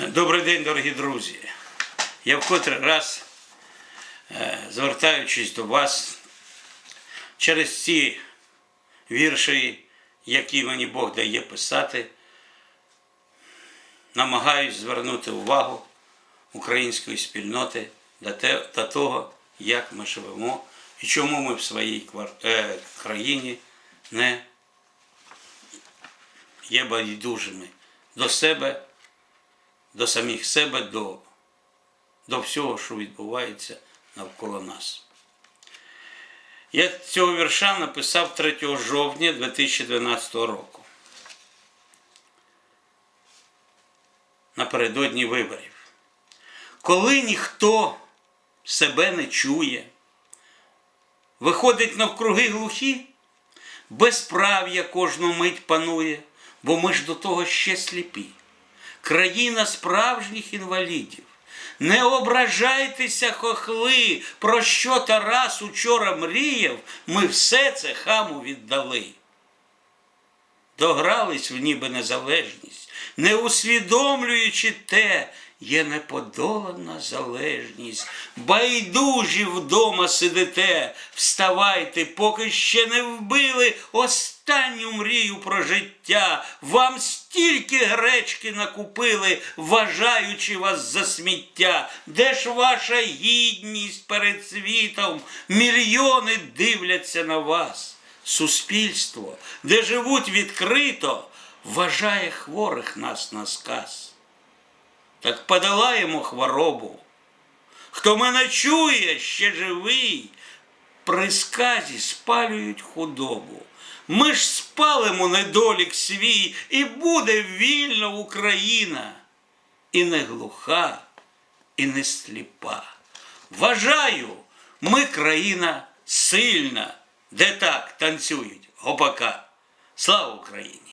Добрий день, дорогі друзі. Я вкотре раз, е, звертаючись до вас через ці вірші, які мені Бог дає писати, намагаюсь звернути увагу української спільноти до, того, як ми живемо і чому ми в своїй е, країні не є байдужими до себе до самих себе, до, до всього, що відбувається навколо нас. Я цього вірша написав 3 жовтня 2012 року. Напередодні виборів. Коли ніхто себе не чує, виходить навкруги глухі, безправ'я кожну мить панує, бо ми ж до того ще сліпі країна справжніх інвалідів. Не ображайтеся, хохли, про що Тарас учора мріяв, ми все це хаму віддали. Догрались в ніби незалежність, не усвідомлюючи те, є неподолана залежність. Байдужі вдома сидите, вставайте, поки ще не вбили останню мрію про життя. Вам стільки гречки накупили, вважаючи вас за сміття. Де ж ваша гідність перед світом? Мільйони дивляться на вас. Суспільство, де живуть відкрито, вважає хворих нас на сказ. Так подолаємо хворобу. Хто мене чує, ще живий, при сказі спалюють худобу. Ми ж спалимо недолік свій, і буде вільна Україна, і не глуха, і не сліпа. Вважаю, ми країна сильна, де так танцюють гопака. Слава Україні!